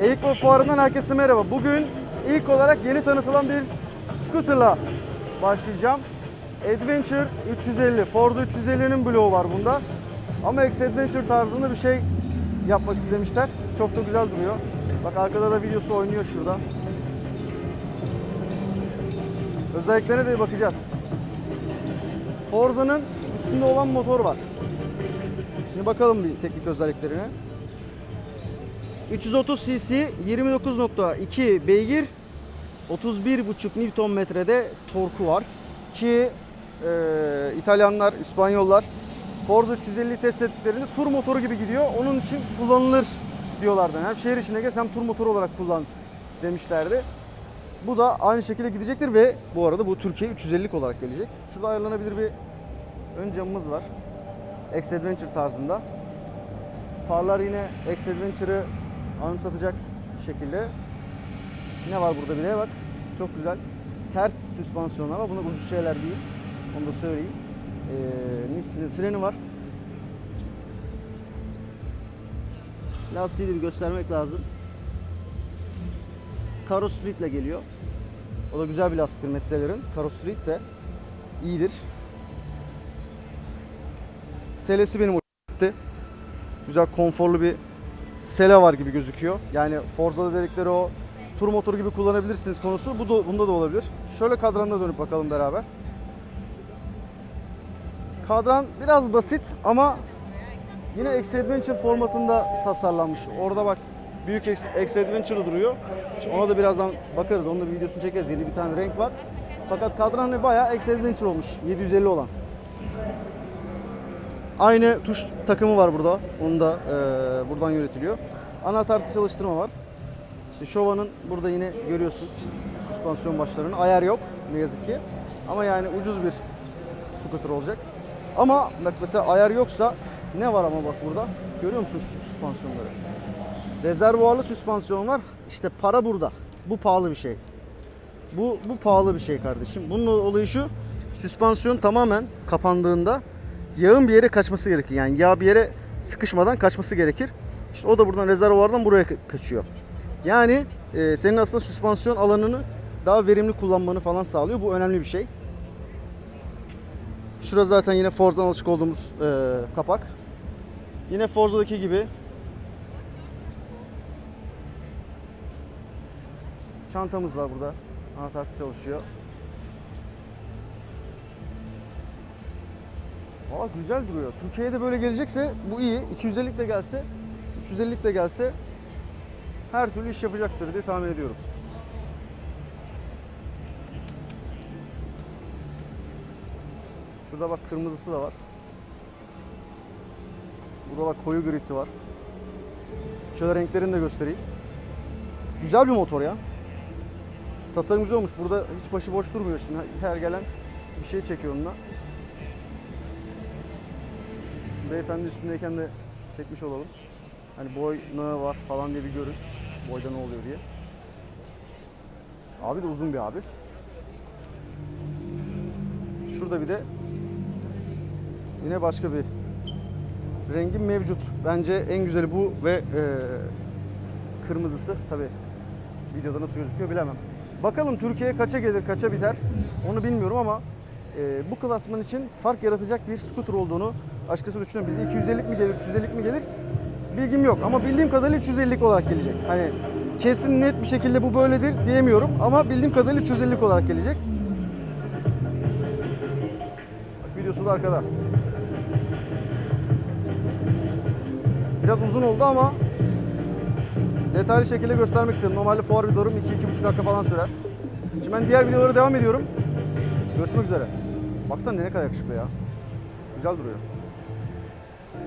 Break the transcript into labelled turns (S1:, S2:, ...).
S1: Eikbo Fuarı'ndan herkese merhaba. Bugün ilk olarak yeni tanıtılan bir scooter'la başlayacağım. Adventure 350. Forza 350'nin bloğu var bunda. Ama X Adventure tarzında bir şey yapmak istemişler. Çok da güzel duruyor. Bak arkada da videosu oynuyor şurada. Özelliklerine de bakacağız. Forza'nın üstünde olan motor var. Şimdi bakalım bir teknik özelliklerine. 330 cc 29.2 beygir 31.5 Nm'de torku var ki e, İtalyanlar, İspanyollar Forza 350 test ettiklerinde tur motoru gibi gidiyor. Onun için kullanılır diyorlardı. Hem şehir içine gez hem tur motoru olarak kullan demişlerdi. Bu da aynı şekilde gidecektir ve bu arada bu Türkiye 350'lik olarak gelecek. Şurada ayarlanabilir bir ön camımız var. X Adventure tarzında. Farlar yine X Adventure'ı anımsatacak şekilde. Ne var burada bile bak. Çok güzel. Ters süspansiyonlar var. Bunlar ucuz şeyler değil. Onu da söyleyeyim. Ee, Nissin'in freni var. Lastiği de bir göstermek lazım. Caro Street ile geliyor. O da güzel bir lastiktir Metzeler'in. Caro Street de iyidir. Selesi benim gitti. Güzel konforlu bir sele var gibi gözüküyor. Yani Forza'da dedikleri o tur motoru gibi kullanabilirsiniz konusu bu da, bunda da olabilir. Şöyle kadranına dönüp bakalım beraber. Kadran biraz basit ama yine X Adventure formatında tasarlanmış. Orada bak büyük X, X Adventure duruyor. Şimdi ona da birazdan bakarız. Onun da videosunu çekeriz. Yeni bir tane renk var. Fakat kadran ne bayağı X Adventure olmuş. 750 olan. Aynı tuş takımı var burada. Onu da e, buradan yönetiliyor. Anahtarsız çalıştırma var. İşte Showa'nın burada yine görüyorsun süspansiyon başlarını. Ayar yok ne yazık ki. Ama yani ucuz bir scooter olacak. Ama bak mesela ayar yoksa ne var ama bak burada. Görüyor musun şu süspansiyonları? Rezervuarlı süspansiyon var. İşte para burada. Bu pahalı bir şey. Bu bu pahalı bir şey kardeşim. Bunun olayı şu. Süspansiyon tamamen kapandığında yağın bir yere kaçması gerekir. Yani yağ bir yere sıkışmadan kaçması gerekir. İşte o da buradan rezervuardan buraya ka- kaçıyor. Yani e, senin aslında süspansiyon alanını daha verimli kullanmanı falan sağlıyor. Bu önemli bir şey. Şurası zaten yine Forza'dan alışık olduğumuz e, kapak. Yine Forza'daki gibi çantamız var burada. Anahtarsız çalışıyor. Aa güzel duruyor. Türkiye'de böyle gelecekse bu iyi. 250'lik de gelse, 350'lik de gelse her türlü iş yapacaktır diye tahmin ediyorum. Şurada bak kırmızısı da var. Burada bak koyu grisi var. Şöyle renklerini de göstereyim. Güzel bir motor ya. Tasarım güzel olmuş. Burada hiç başı boş durmuyor şimdi. Her gelen bir şey çekiyor onunla. Beyefendi üstündeyken de çekmiş olalım. Hani boy ne var falan diye bir görün. Boyda ne oluyor diye. Abi de uzun bir abi. Şurada bir de yine başka bir rengi mevcut. Bence en güzeli bu ve e, kırmızısı. Tabi videoda nasıl gözüküyor bilemem. Bakalım Türkiye'ye kaça gelir, kaça biter onu bilmiyorum ama e, bu klasman için fark yaratacak bir scooter olduğunu açıkçası düşünüyorum. Bize 250'lik mi gelir, 350'lik mi gelir bilgim yok ama bildiğim kadarıyla 350'lik olarak gelecek. Hani kesin net bir şekilde bu böyledir diyemiyorum ama bildiğim kadarıyla 350'lik olarak gelecek. Bak videosu da arkada. Biraz uzun oldu ama detaylı şekilde göstermek istedim. Normalde fuar videolarım 2-2,5 dakika falan sürer. Şimdi ben diğer videolara devam ediyorum. Görüşmek üzere. Baksana ne kadar yakışıklı ya. Güzel duruyor.